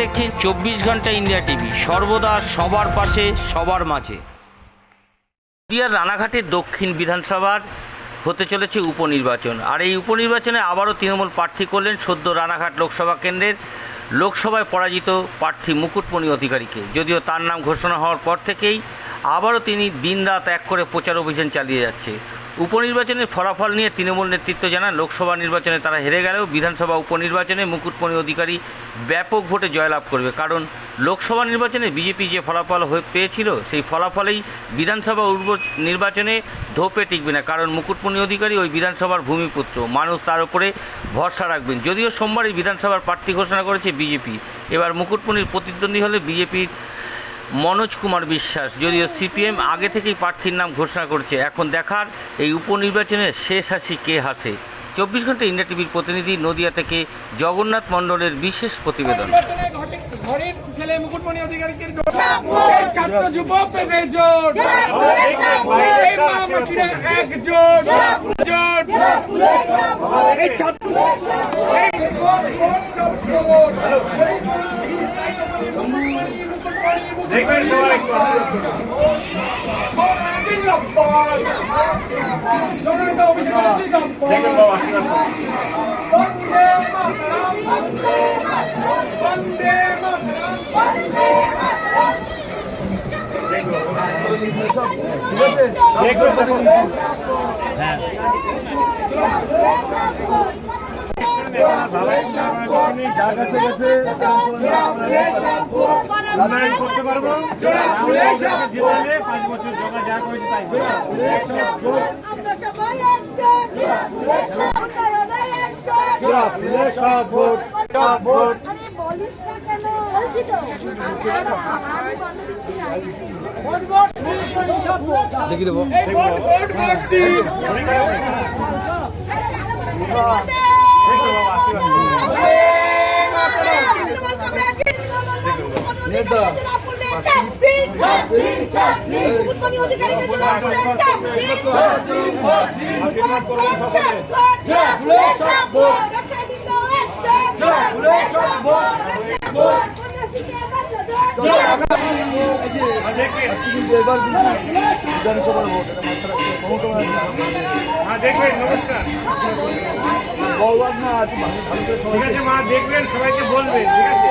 দেখছেন চব্বিশ ঘণ্টা ইন্ডিয়া টিভি। সর্বদা সবার পাশে, সবার মাঝে। নদিয়ার রানাঘাটের দক্ষিণ বিধানসভার হতে চলেছে উপনির্বাচন। আর এই উপনির্বাচনে আবারও তৃণমূল প্রার্থী করলেন সদ্য রানাঘাট লোকসভা কেন্দ্রের লোকসভায় পরাজিত প্রার্থী মুকুটমণি অধিকারীকে। যদিও তার নাম ঘোষণা হওয়ার পর থেকেই আবারও তিনি দিনরাত এক করে প্রচার অভিযান চালিয়ে যাচ্ছে। উপনির্বাচনের ফলাফল নিয়ে তৃণমূল নেতৃত্ব জানান, লোকসভা নির্বাচনে তারা হেরে গেলেও বিধানসভা উপনির্বাচনে মুকুটমণি অধিকারী ব্যাপক ভোটে জয়লাভ করবে। কারণ লোকসভা নির্বাচনে বিজেপি যে ফলাফল হয়ে পেয়েছিল, সেই ফলাফলেই বিধানসভা নির্বাচনে ধোপে টিকবে না। কারণ মুকুটমণি অধিকারী ওই বিধানসভার ভূমিপুত্র। মানুষ তার উপরে ভরসা রাখবেন। যদিও সোমবারই বিধানসভার প্রার্থী ঘোষণা করেছে বিজেপি। এবার মুকুটমণির প্রতিদ্বন্দ্বী হলে বিজেপির মনোজ কুমার বিশ্বাস যদিও সিপিএম আগে থেকেই প্রার্থীর নাম ঘোষণা করছে এখন দেখার এই উপনির্বাচনের শেষ হাসি কে হাসে? চব্বিশ ঘণ্টা ইন্ডিয়া টিভির প্রতিনিধি নদিয়া থেকে জগন্নাথ মণ্ডলের বিশেষ প্রতিবেদন। ঘরের ছেলে মুকুটমণি অধিকারীকে ছাত্র যুবক একজোট দেখবেন সবাই জিন্দাবাদ। দেখবেন বাবা আশীর্বাদ উন্নয়ন করতে পারব জিতালে পাঁচ বছর জগা যা করেছে তাই হবে। ভোট, ভোট, ভোট দিন। দেখবেন বাবা আশীর্বাদ করুন। সকলে হ্যাঁ দেখবেন নমস্কার আছে মা দেখবেন সবাইকে বলবেন ঠিক আছে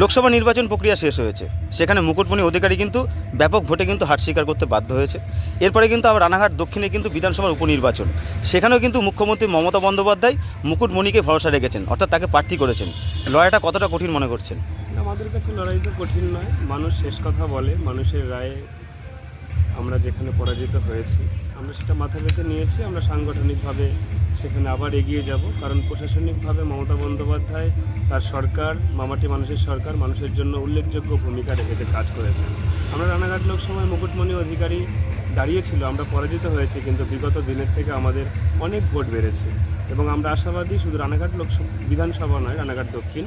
লোকসভা নির্বাচন প্রক্রিয়া শেষ হয়েছে। সেখানে মুকুটমণি অধিকারী কিন্তু ব্যাপক ভোটে কিন্তু হার স্বীকার করতে বাধ্য হয়েছে। এরপরে কিন্তু আবার রানাঘাট দক্ষিণে কিন্তু বিধানসভার উপনির্বাচন। সেখানেও কিন্তু মুখ্যমন্ত্রী মমতা বন্দ্যোপাধ্যায় মুকুটমণিকে ভরসা রেখেছেন, অর্থাৎ তাকে প্রার্থী করেছেন। লড়াইটা কতটা কঠিন মনে করছেন? আমাদের কাছে লড়াই তো কঠিন নয়। মানুষ শেষ কথা বলে, মানুষের রায়ে আমরা যেখানে পরাজিত হয়েছি, আমরা সেটা মাথা পেতে নিয়েছি, আমরা সাংগঠনিকভাবে সেখানে আবার এগিয়ে যাব। কারণ প্রশাসনিকভাবে মমতা বন্দ্যোপাধ্যায় তার সরকার, মামাটি মানুষের সরকার, মানুষের জন্য উল্লেখযোগ্য ভূমিকা রেখেছে, কাজ করেছে আমরা রানাঘাট লোকসভায় মুকুটমণি অধিকারী দাঁড়িয়েছিল আমরা পরাজিত হয়েছি, কিন্তু বিগত দিনের থেকে আমাদের অনেক ভোট বেড়েছে। এবং আমরা আশাবাদী, শুধু রানাঘাট লোকসভা বিধানসভা নয়, রানাঘাট দক্ষিণ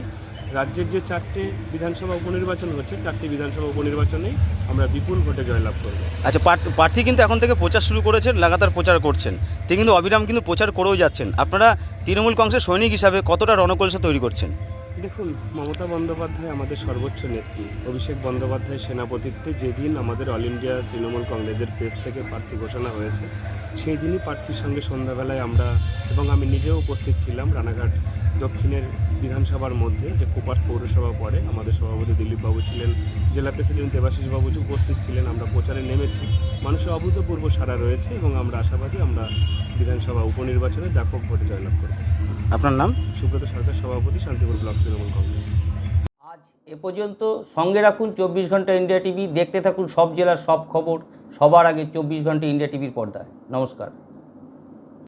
রাজ্যের যে চারটে বিধানসভা উপনির্বাচন হচ্ছে, চারটি বিধানসভা উপনির্বাচনে আমরা বিপুল ভোটে জয়লাভ করব। আচ্ছা প্রার্থ- কিন্তু এখন থেকে প্রচার শুরু করেছেন, লাগাতার প্রচার করছেন। তিনি কিন্তু অবিরাম কিন্তু প্রচার করেও যাচ্ছেন। আপনারা তৃণমূল কংগ্রেসের সৈনিক হিসাবে কতটা রণকৌশল তৈরি করছেন? দেখুন, মমতা বন্দ্যোপাধ্যায় আমাদের সর্বোচ্চ নেত্রী। অভিষেক বন্দ্যোপাধ্যায় সেনাপতিত্বে যেদিন আমাদের অল ইন্ডিয়া তৃণমূল কংগ্রেসের পেজ থেকে প্রার্থী ঘোষণা হয়েছে সেই দিনই প্রার্থীর সঙ্গে সন্ধ্যাবেলায় আমরা এবং আমি নিজেও উপস্থিত ছিলাম রানাঘাট দক্ষিণের বিধানসভার মধ্যে, যে কোপাস পৌরসভা পড়ে আমাদের সভাপতি দিলীপবাবু ছিলেন, জেলা প্রেসিডেন্ট দেবাশিসবাবু উপস্থিত ছিলেন, আমরা প্রচারে নেমেছি। মানুষের অভূতপূর্ব সারা রয়েছে এবং আমরা আশাবাদী আমরা বিধানসভা উপনির্বাচনে ব্যাপক ভোটে জয়লাভ করব। আপনার নাম? সুব্রত সরকার সভাপতি শান্তিপুর ব্লক তৃণমূল কংগ্রেস। আজ এ পর্যন্ত সঙ্গে রাখুন চব্বিশ ঘণ্টা ইন্ডিয়া টিভি দেখতে থাকুন সব জেলার সব খবর সবার আগে চব্বিশ ঘণ্টা ইন্ডিয়া টিভির পর্দায়। নমস্কার।